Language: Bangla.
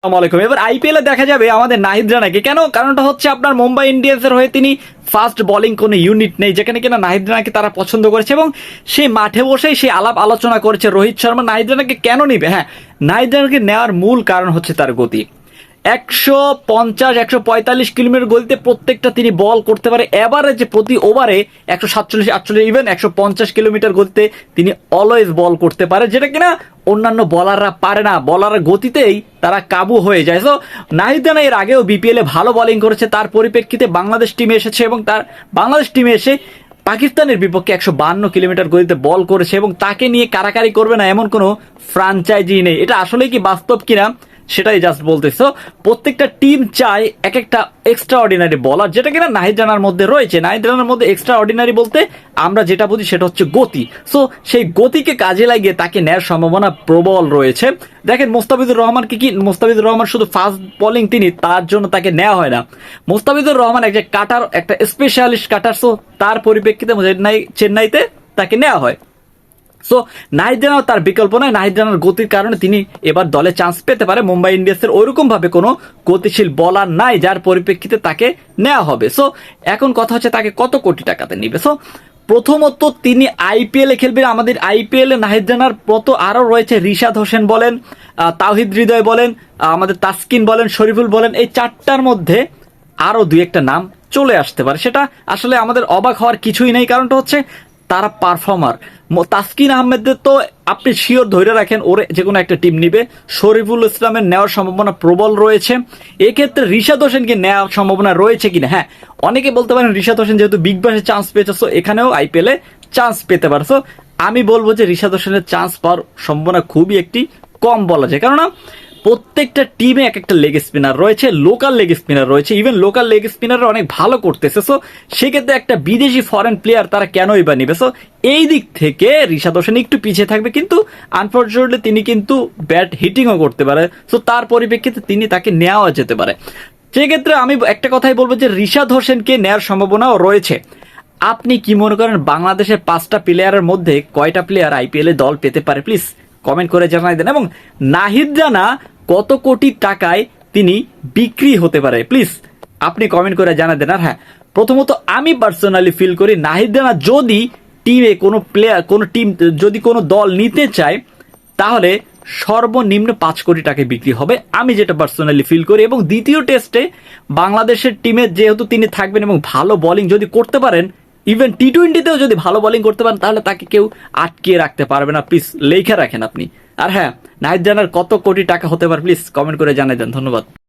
আসসালামু আলাইকুম। এবার আইপিএলে দেখা যাবে আমাদের নাহিদ রানাকে কেন? কারণটা হচ্ছে আপনার মুম্বাই ইন্ডিয়ান্সের হয়ে তিনি ফার্স্ট বোলিং কোনো ইউনিট নেই, যেখানে কিনা নাহিদ রানাকে তারা পছন্দ করেছে এবং সে মাঠে বসেই সে আলাপ আলোচনা করেছে। রোহিত শর্মা নাহিদ রানাকে কেন নিবে? হ্যাঁ নাহিদ রানাকে নেওয়ার মূল কারণ হচ্ছে তার গতি। একশো পঞ্চাশ, একশো পঁয়তাল্লিশ কিলোমিটার গতিতে প্রত্যেকটা তিনি বল করতে পারে। এভারেজে প্রতি ওভারে একশো সাতচল্লিশ আটচল্লিশ ইভেন একশো পঞ্চাশ কিলোমিটার গতিতে তিনি অলওয়েজ বল করতে পারে, যেটা কিনা অন্যান্য বলাররা পারে না। বলার গতিতেই তারা কাবু হয়ে যায়। তো নাহিদ রানা এর আগেও বিপিএলে ভালো বোলিং করেছে। তার পরিপ্রেক্ষিতে বাংলাদেশ টিমে এসেছে এবং তার, বাংলাদেশ টিমে এসে পাকিস্তানের বিপক্ষে একশো বান্ন কিলোমিটার গতিতে বল করেছে এবং তাকে নিয়ে কারাকারি করবে না এমন কোনো ফ্রাঞ্চাইজি নেই। এটা আসলে কি বাস্তব কিনা? সেটাই জাস্ট বলতেছো। প্রত্যেকটা টিম চায় এক একটা এক্সট্রা অর্ডিনারি বলার যেটা কিনা নাহিদ রানার মধ্যে রয়েছে। নাহিদ রানার মধ্যে এক্সট্রা অর্ডিনারি বলতে আমরা যেটা বুঝি সেটা হচ্ছে গতি। সো সেই গতিকে কাজে লাগিয়ে তাকে নেয়ার সম্ভাবনা প্রবল রয়েছে। দেখেন, মোস্তাফিজুর রহমানকে কি মোস্তাফিজুর রহমান শুধু ফাস্ট বোলিং তিনি, তার জন্য তাকে নেওয়া হয় না। মোস্তাফিজুর রহমান একটা কাটার, একটা স্পেশালিস্ট কাটার সো তার পরিপ্রেক্ষিতে চেন্নাই চেন্নাইতে তাকে নেওয়া হয়। সো নাহিদ রানাও তার বিকল্প নয় নাহিদ রানার গতির কারণে তিনি এবার দলে চান্স পেতে পারে। মুম্বাই ইন্ডিয়ান্সের ওইরকম ভাবে কোনো গতিশীল বলার নাই যার পরিপ্রেক্ষিতে তাকে নেওয়া হবে। সো এখন কথা হচ্ছে তাকে কত কোটি টাকাতে নিবে। সো প্রথমত তিনি আইপিএলে খেলবেন। আমাদের আইপিএলে নাহিদ রানার মতো আরও রয়েছে। রিশাদ হোসেন বলেন আহ, তাওহিদ হৃদয় বলেন আমাদের তাসকিন বলেন শরীফুল বলেন এই চারটার মধ্যে আরও দুই একটা নাম চলে আসতে পারে। সেটা আসলে আমাদের অবাক হওয়ার কিছুই নেই। কারণটা হচ্ছে তারা পারফর্মার তাসকিন আহমেদের তো আপনি শিওর ধরে রাখেন, ওরে যে কোনো একটা টিম নিবে। শরীফুল ইসলামের নেওয়ার সম্ভাবনা প্রবল রয়েছে। এক্ষেত্রে রিশাদ হোসেনকে নেওয়ার সম্ভাবনা রয়েছে কিনা? হ্যাঁ অনেকে বলতে পারেন রিশাদ হোসেন যেহেতু বিগ বাসে চান্স পেয়েছে সো এখানেও আইপিএলে চান্স পেতে পারছ আমি বলব যে রিশাদ হোসেনের চান্স পাওয়ার সম্ভাবনা খুবই একটি কম বলা যায়। কেননা প্রত্যেকটা টিমে এক একটা লেগ স্পিনার রয়েছে লোকাল লেগ স্পিনার রয়েছে ইভেন লোকাল লেগ স্পিনার অনেক ভালো করতেছে। সো সেক্ষেত্রে একটা বিদেশি ফরেন প্লেয়ার তারা কেনই বা নিবে? সো এই দিক থেকে ঋষাদ হোসেন একটু পিছিয়ে থাকবে, কিন্তু আনফর্চুনেটলি তিনি কিন্তু ব্যাট হিটিংও করতে পারে। সো তার পরিপ্রেক্ষিতে তিনি তাকে নেওয়া যেতে পারে। সেক্ষেত্রে আমি একটা কথাই বলব যে ঋষাদ হোসেনকে নেওয়ার সম্ভাবনাও রয়েছে। আপনি কি মনে করেন বাংলাদেশের পাঁচটা প্লেয়ারের মধ্যে কয়টা প্লেয়ার আইপিএলে দল পেতে পারে? প্লিজ কমেন্ট করে জানাই দেন। এবং নাহিদ রানা কত কোটি টাকায় তিনি বিক্রি হতে পারে। প্লিজ, আপনি কমেন্ট করে জানা দেন। আর হ্যাঁ প্রথমত আমি পার্সোনালি ফিল করি, নাহিদ রানা যদি টিমে কোনো প্লেয়ার কোনো টিম যদি কোনো দল নিতে চায়, তাহলে সর্বনিম্ন পাঁচ কোটি টাকা বিক্রি হবে। আমি যেটা পার্সোনালি ফিল করি এবং দ্বিতীয় টেস্টে বাংলাদেশের টিমে যেহেতু তিনি থাকবেন এবং ভালো বোলিং যদি করতে পারেন ইভেন টি টোয়েন্টিতেও যদি ভালো বোলিং করতে পারেন, তাহলে তাকে কেউ আটকিয়ে রাখতে পারবে না। প্লিজ লেখে রাখেন আপনি। আর হ্যাঁ নাইট জানার কত কোটি টাকা হতে পারে প্লিজ কমেন্ট করে জানাই দেন। ধন্যবাদ।